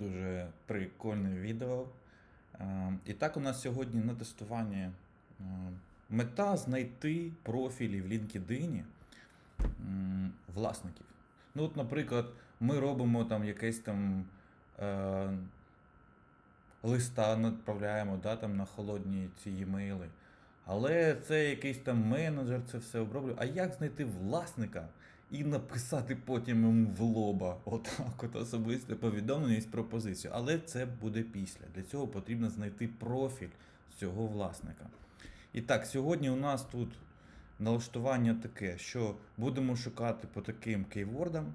дуже прикольне відео. Е, І так у нас сьогодні на тестуванні е, мета знайти профілі в LinkedIn власників. Ну, от, наприклад, ми робимо там якесь там е, листа направляємо да, там, на холодні ці e-maili. Але це якийсь там менеджер це все оброблює. А як знайти власника і написати потім йому в лоба, отак, от особисте повідомлення з пропозицією. Але це буде після. Для цього потрібно знайти профіль цього власника. І так, сьогодні у нас тут налаштування таке, що будемо шукати по таким кейвордам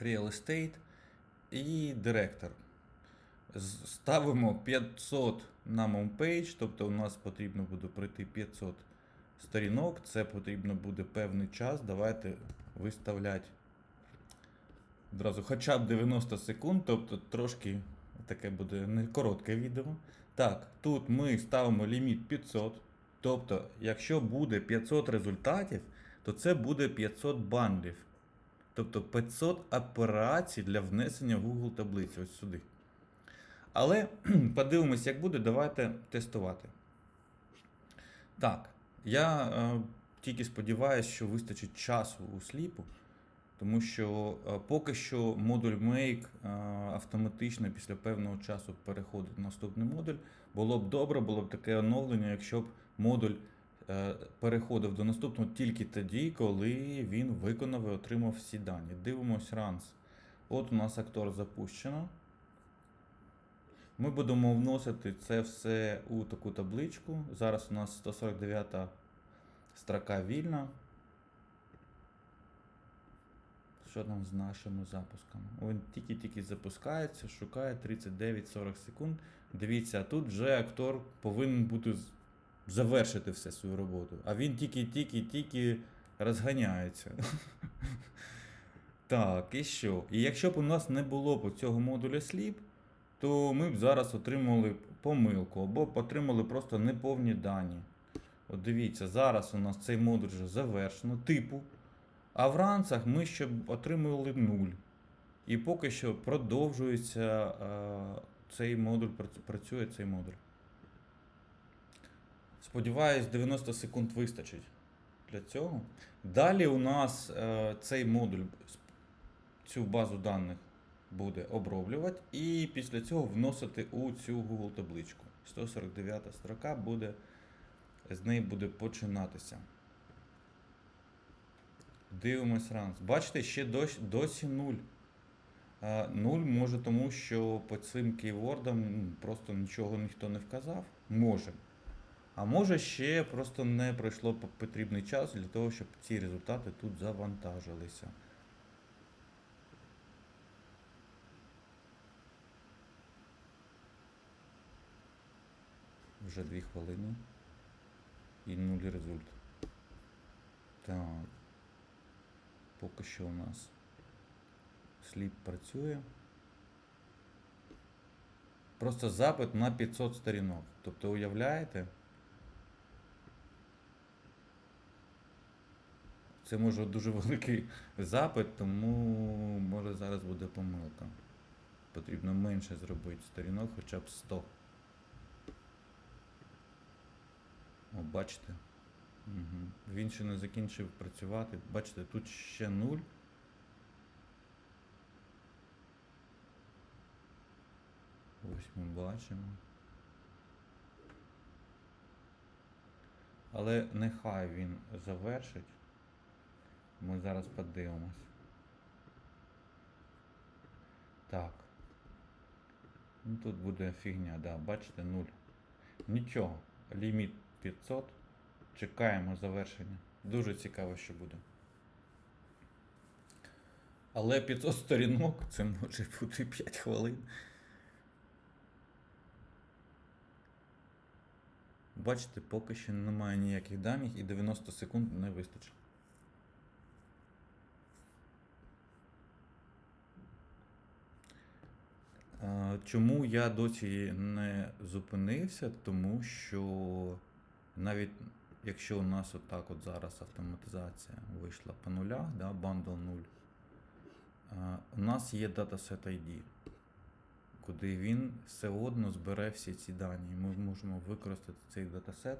real estate і директор. Ставимо 500 на homepage, тобто у нас потрібно буде пройти 500 сторінок, це потрібно буде певний час. Давайте виставляти одразу хоча б 90 секунд, тобто трошки таке буде не коротке відео. Так, тут ми ставимо ліміт 500. Тобто, якщо буде 500 результатів, то це буде 500 бандлів. Тобто 500 операцій для внесення в Google таблицю ось сюди. Але подивимось, як буде, давайте тестувати. Так, я е, тільки сподіваюся, що вистачить часу у сліпу, тому що е, поки що модуль Make е, автоматично після певного часу переходить в наступний модуль. Було б добре, було б таке оновлення, якщо б модуль е, переходив до наступного тільки тоді, коли він виконав і отримав всі дані. Дивимось Runs. От у нас актор запущено. Ми будемо вносити це все у таку табличку. Зараз у нас 149 строка вільна. Що там з нашими запусками? Він тільки-тільки запускається, шукає 39-40 секунд. Дивіться, тут вже актор повинен бути завершити все свою роботу. А він тільки-тільки-тільки розганяється. Так, і що? І якщо б у нас не було б цього модуля Sleep, то ми б зараз отримали помилку або отримали просто неповні дані. От дивіться, зараз у нас цей модуль вже завершено, типу. А в ранцах ми ще б отримали 0. І поки що продовжується е, цей модуль, працює цей модуль. Сподіваюсь, 90 секунд вистачить для цього. Далі у нас е, цей модуль цю базу даних буде оброблювати і після цього вносити у цю Google табличку. 149 строка буде, з неї буде починатися. Дивимось ранс. Бачите, ще досі, досі 0. 0 може тому, що по цим кейвордам просто нічого ніхто не вказав. Може. А може ще просто не пройшло потрібний час для того, щоб ці результати тут завантажилися. Вже 2 хвилини. І нуль результат. Так. Поки що у нас сліп працює. Просто запит на 500 сторінок. Тобто, уявляєте? Це може дуже великий запит, тому може зараз буде помилка. Потрібно менше зробити сторінок, хоча б 100. Бачите? Угу. Він ще не закінчив працювати. Бачите, тут ще 0. Ось ми бачимо. Але нехай він завершить. Ми зараз подивимось. Так. Ну тут буде фігня, да, бачите, 0. Нічого. Ліміт 500. Чекаємо завершення. Дуже цікаво, що буде. Але 500 сторінок це може бути 5 хвилин. Бачите, поки що немає ніяких даних і 90 секунд не вистачить. Чому я досі не зупинився? Тому що навіть якщо у нас отак от зараз автоматизація вийшла по нулях, да, bundle 0, е, у нас є dataset ID. куди він все одно збере всі ці дані. Ми можемо використати цей датасет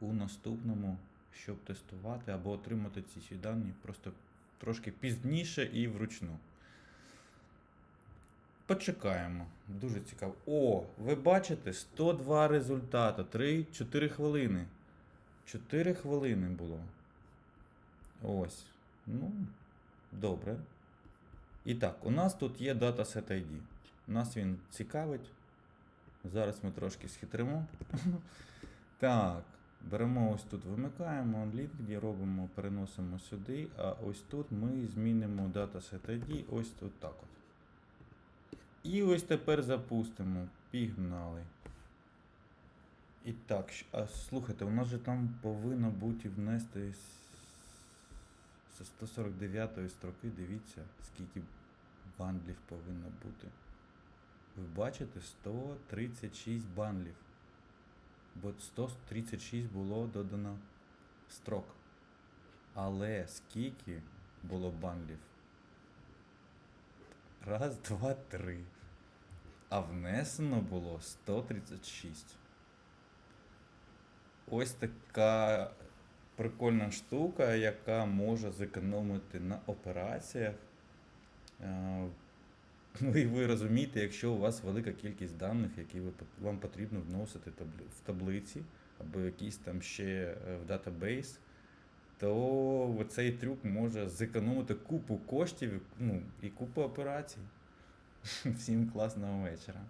у наступному, щоб тестувати або отримати ці всі дані просто трошки пізніше і вручну. Почекаємо. Дуже цікаво. О, ви бачите 102 результати. 3-4 хвилини. 4 хвилини було. Ось. Ну, добре. І так, у нас тут є dataset ID. Нас він цікавить. Зараз ми трошки схитримо. Так, беремо ось тут, вимикаємо LinkedIn, робимо, переносимо сюди, а ось тут ми змінимо dataset ID ось тут так от. І ось тепер запустимо. Пігнали. І так, а слухайте, у нас же там повинно бути внести з 149 строки, дивіться, скільки бандлів повинно бути. Ви бачите 136 бандлів. Бо 136 було додано строк. Але скільки було бандлів? Раз, два, три. А внесено було 136. Ось така прикольна штука, яка може зекономити на операціях. Е, Ну і ви розумієте, якщо у вас велика кількість даних, які вам потрібно вносити в таблиці або якісь там ще е, в датабейс, то цей трюк може зекономити купу коштів ну, і купу операцій. Всім класного вечора.